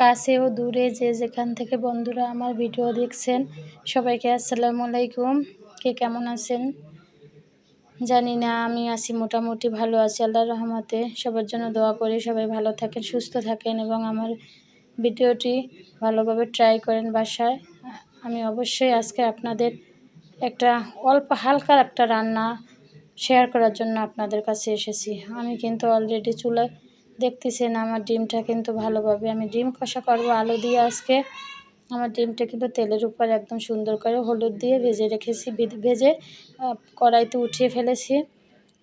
কাছে ও দূরে যে যেখান থেকে বন্ধুরা আমার ভিডিও দেখছেন, সবাইকে আসসালামু আলাইকুম। কে কেমন আছেন? জানি না, আমি আছি মোটামুটি ভালো আছি, আল্লাহর রহমতে। সবার জন্য দোয়া করি, সবাই ভালো থাকেন, সুস্থ থাকেন এবং আমার ভিডিওটি ভালোভাবে ট্রাই করেন বাসায়। আমি অবশ্যই আজকে আপনাদের একটা অল্প হালকা একটা রান্না শেয়ার করার জন্য আপনাদের কাছে এসেছি। আমি কিন্তু অলরেডি চুলায় দেখতেছেন আমার ডিমটা কিন্তু ভালোভাবে। আমি ডিম কষা করব, আলু দিয়ে আজকে। আমার ডিমটা কিন্তু তেলের উপর একদম সুন্দর করে হলুদ দিয়ে ভেজে রেখেছি, ভেজে কড়াইতে উঠিয়ে ফেলেছি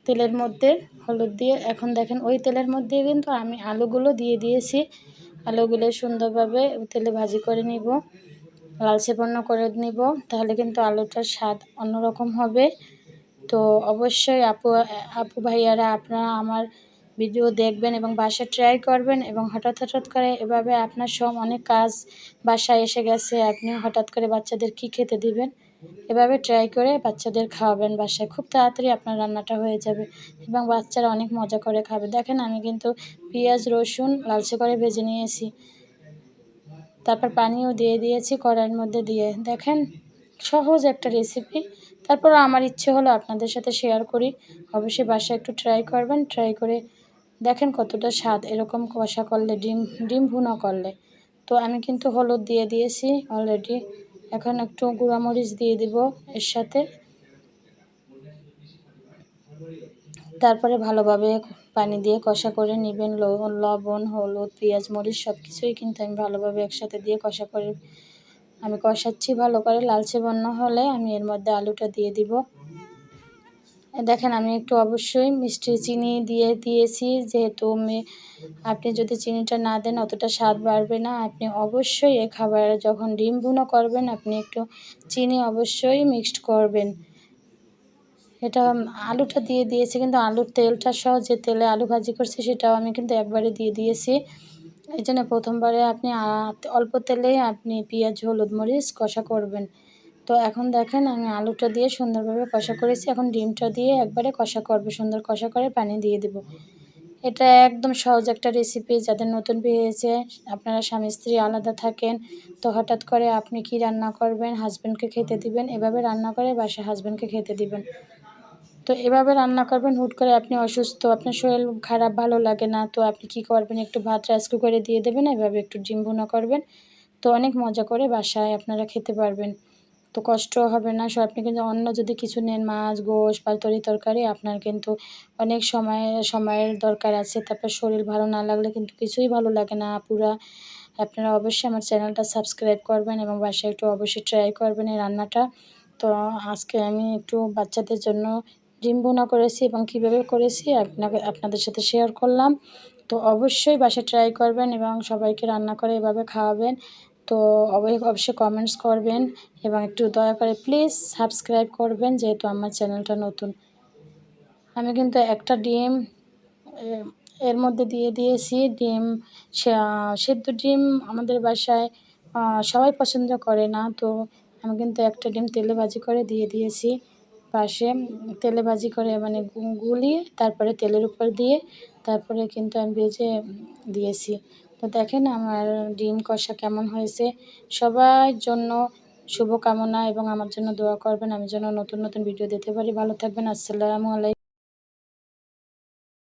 তেলের মধ্যে হলুদ দিয়ে। এখন দেখেন ওই তেলের মধ্যে কিন্তু আমি আলুগুলো দিয়ে দিয়েছি। আলুগুলো সুন্দরভাবে তেলে ভাজি করে নিব লালচে বর্ণ করে নিব, তাহলে কিন্তু আলুটার স্বাদ অন্যরকম হবে। তো অবশ্যই আপু আপু ভাইয়ারা, আপনারা আমার ভিডিও দেখবেন এবং বাসায় ট্রাই করবেন এবং হঠাৎ হঠাৎ করে এভাবে আপনার সব অনেক কাজ বাসায় এসে গেছে, আপনি হঠাৎ করে বাচ্চাদের কি খেতে দিবেন? এভাবে ট্রাই করে বাচ্চাদের খাওয়াবেন বাসায়। খুব তাড়াতাড়ি আপনার রান্নাটা হয়ে যাবে এবং বাচ্চারা অনেক মজা করে খাবে। দেখেন আমি কিন্তু পেঁয়াজ, রসুন লালচে করে ভেজে নিয়েছি। তারপর পানিও দিয়ে দিয়েছি কড়াইয়ের মধ্যে দিয়ে। দেখেন সহজ একটা রেসিপি তারপর আমার ইচ্ছে হলো আপনাদের সাথে শেয়ার করি। অবশ্যই বাসায় একটু ট্রাই করবেন ট্রাই করে দেখেন কতটা স্বাদ, এরকম কষা করলে, ডিম ডিম ভুনা করলে। তো আমি কিন্তু হলুদ দিয়ে দিয়েছি অলরেডি এখন একটু গুঁড়ামরিচ দিয়ে দিব এর সাথে। তারপরে ভালোভাবে পানি দিয়ে কষা করে নেবেন লবণ, হলুদ, পেঁয়াজ, মরিচ সব কিছুই কিন্তু আমি ভালোভাবে একসাথে দিয়ে কষা করে, আমি কষাচ্ছি ভালো করে, লালচে বর্ণ হলে আমি এর মধ্যে আলুটা দিয়ে দিব। দেখেন, আমি একটু অবশ্যই মিষ্টি চিনি দিয়ে দিয়েছি। যেহেতু আপনি যদি চিনিটা না দেন, অতটা স্বাদ বাড়বে না। আপনি অবশ্যই এ খাবার যখন ডিম ভুনো করবেন, আপনি একটু চিনি অবশ্যই মিক্সড করবেন। এটা আলুটা দিয়ে দিয়েছি, কিন্তু আলুর তেলটা সহ যে তেলে আলু ভাজি করছি, সেটাও আমি কিন্তু একবারে দিয়ে দিয়েছি। এই জন্য প্রথমবারে আপনি অল্প তেলেই আপনি পেঁয়াজ, হলুদ মরিচ কষা করবেন। তো এখন দেখেন আমি আলুটা দিয়ে সুন্দরভাবে কষা করেছি। এখন ডিমটা দিয়ে একবারে কষা করব, সুন্দর কষা করে পানি দিয়ে দেব। এটা একদম সহজ একটা রেসিপি যাদের নতুন হয়েছে আপনারা স্বামী স্ত্রী আলাদা থাকেন, তো হঠাৎ করে আপনি কি রান্না করবেন হাজব্যান্ডকে খেতে দিবেন, এভাবে রান্না করে বাসা হাজব্যান্ডকে খেতে দিবেন। তো এভাবে রান্না করবেন, হুট করে আপনি অসুস্থ, আপনার শরীর খারাপ, ভালো লাগে না, তো আপনি কি করবেন, একটু ভাত রাইস কুকারে দিয়ে দেবেন, এভাবে একটু ডিম ভুনা করবেন। তো অনেক মজা করে বাসায় আপনারা খেতে পারবেন। তো কষ্ট হবে না। সো আপনি কিন্তু অন্য যদি কিছু নেন, মাছ, গোশ, বা তরি তরকারি, আপনার কিন্তু অনেক সময়, সময়ের দরকার আছে। তারপর শরীর ভালো না লাগলে কিন্তু কিছুই ভালো লাগে না। পুরা আপনারা অবশ্যই আমার চ্যানেলটা সাবস্ক্রাইব করবেন এবং বাসায় একটু অবশ্যই ট্রাই করবেন এই রান্নাটা। তো আজকে আমি একটু বাচ্চাদের জন্য ডিম বোনা করেছি এবং কীভাবে করেছি আপনাকে, আপনাদের সাথে শেয়ার করলাম। তো অবশ্যই বাসায় ট্রাই করবেন এবং সবাইকে রান্না করে এভাবে খাওয়াবেন। তো অবশ্যই কমেন্টস করবেন এবং একটু দয়া করে প্লিজ সাবস্ক্রাইব করবেন যেহেতু আমার চ্যানেলটা নতুন। আমি কিন্তু একটা ডিম এর মধ্যে দিয়ে দিয়েছি। ডিম সেদ্ধ ডিম আমাদের বাসায় সবাই পছন্দ করে না। তো আমি কিন্তু একটা ডিম তেলে ভাজি করে দিয়ে দিয়েছি। পাশে তেলে ভাজি করে মানে গুলিয়ে তারপরে তেলের উপর দিয়ে তারপরে কিন্তু আমি ভেজে দিয়েছি। তো দেখেন আমার ডিম কষা কেমন হয়েছে। সবার জন্য শুভকামনা এবং আমার জন্য দোয়া করবেন। আমি যেন নতুন নতুন ভিডিও দিতে পারি। ভালো থাকবেন। আসসালামু আলাইকুম।